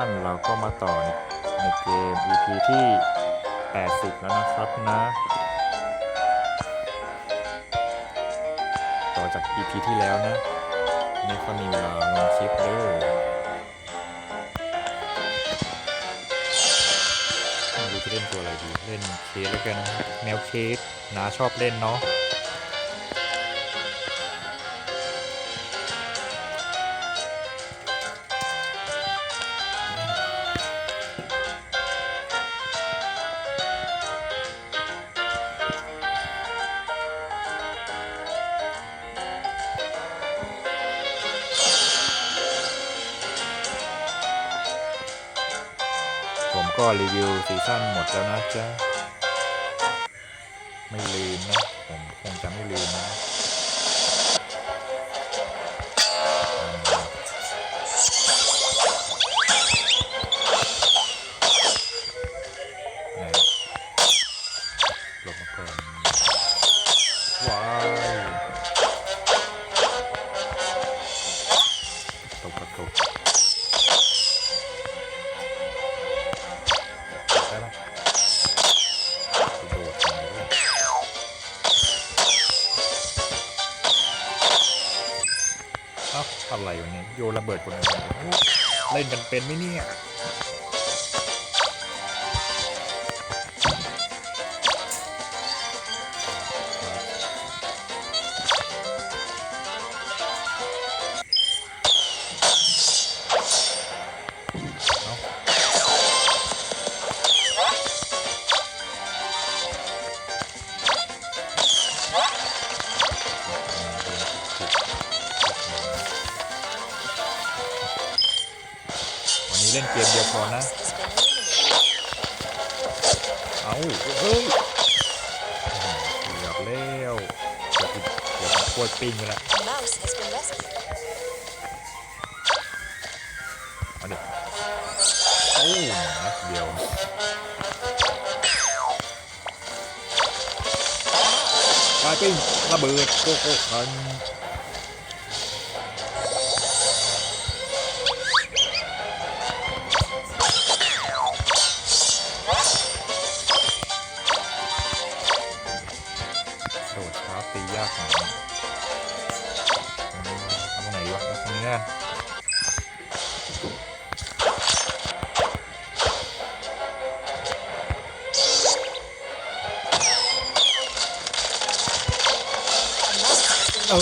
ท่านเราก็มาต่อในเกม EP ที่ 80 แล้วนะครับนะ ต่อจาก EP ที่แล้วนะ ไม่ค่อยมีเวลาลงคลิปเด้อไม่รู้จะเล่นตัวอะไรดี เล่นเคสแล้วกันแนวเคสนาชอบเล่นเนาะ ก็รีวิวซีซั่นหมดแล้วนะจ๊ะ ไม่ลืมนะ ผมคงจะไม่ลืมนะ อะไรวะเนี่ยโยนระเบิดคนอื่นเล่นกันเป็นไหมเนี่ย กมเดียวพอนะ เอาเฮ้ยเกือบแล้วเกือบเกือบปวดปิงไปแล้วเอาดิโอ้นัดเดียวกายเป็นระเบิดโกโก้คัน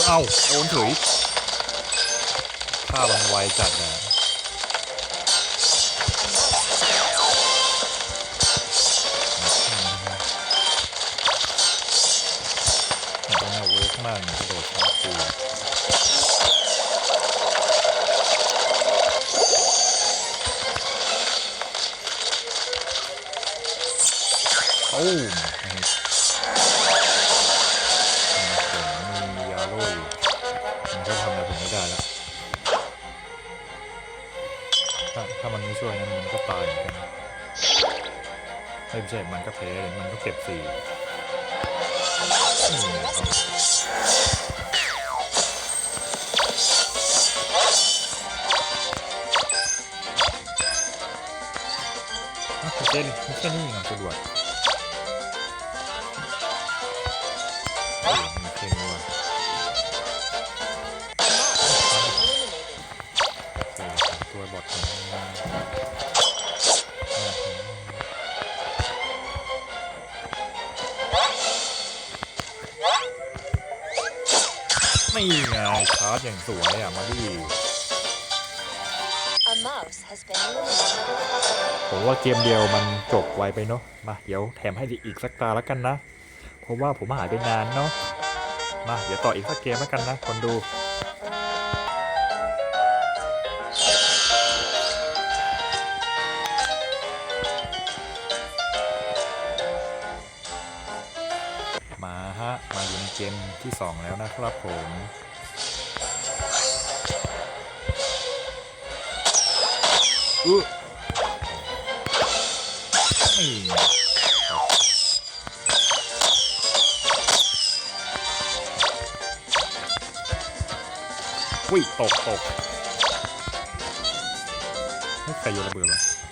เอาโอนถุยถ้ามันไวจัดนะต้องเวิร์กมากโดดช้าปูโอ้ ถ้ามันไม่ช่วยนั้นมันก็ตายเหมือนกันไม่ใช่มันก็แพ้เลยมันก็เก็บสี่ A mouse has been rescued. อ้านไม่ใช่นี่ไงสะดวก นี่ไงชาร์จอย่างสวยอะ มาดิ A mouse has been eliminated. ผมว่าเกมเดียวมันจบไวไปเนาะ มาเดี๋ยวแถมให้อีกสักตาแล้วกันนะ เพราะว่าผมหายไปนานเนาะ มาเดี๋ยวต่ออีกสักเกมแล้วกันนะ คนดู เกมที่ 2 แล้วนะครับผมอื้อนี่อุ้ยตกตกไม่ใครโยนระเบิดวะ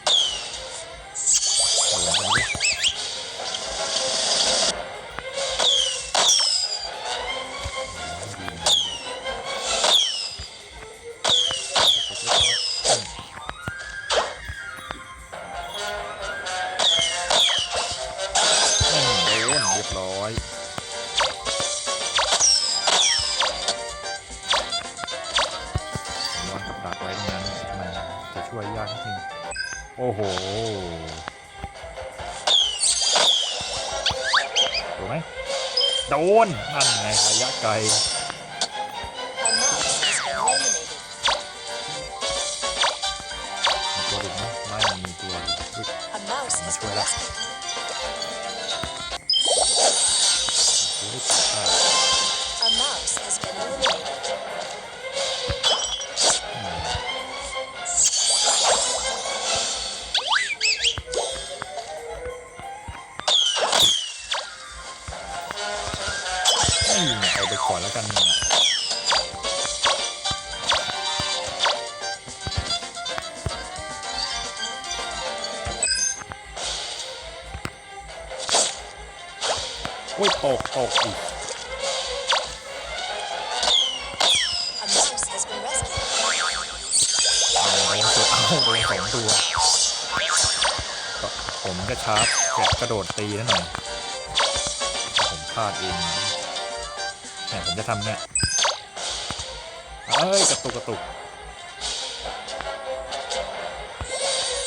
ไหมโดนนั่นไงระยะไกล A mouse has been eliminated. มีตัวหลุดไหมไม่มีตัวหลุดอุ๊ย A mouse has been Bueno. rescued. ตัว ก่อนแล้วกันนะโอ้ยตกตกอีก A mouse has been rescued. เอาโดนตัวเอาโดนสองตัวก็ผมจะชาร์จแกะกระโดดตีนั่นหน่อยแต่ผมพลาดเอง เนี่ยผมจะทำเนี่ยเอ้ยกระตุกกระตุก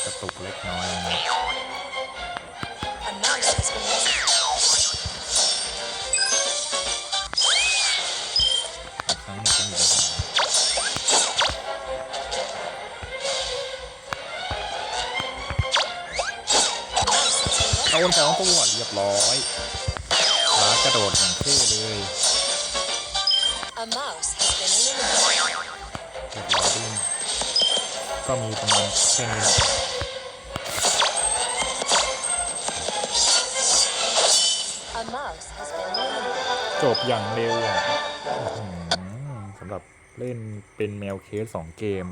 กระตุกเล็กน้อยนะ A mouse has been rescued. บางครั้งเนี่ยก็มีปัญหา A mouse has been โดนสองตัวเรียบร้อยชากระโดดอย่างเท่เลย mouse has been eliminated. ก็มีประมาณแค่นี้แหละจบอย่างเร็วอะสำหรับเล่นเป็นแมวเคสสองเกม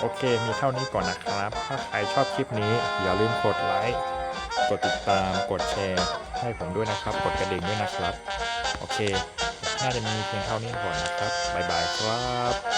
โอเค มีเท่านี้ก่อนนะครับ ถ้าใครชอบคลิปนี้ อย่าลืมกดไลค์ กดติดตาม กดแชร์ ให้ผมด้วยนะครับ กดกระดิ่งด้วยนะครับ โอเค น่าจะมีเพียงเท่านี้ก่อนนะครับ บ๊ายบายครับ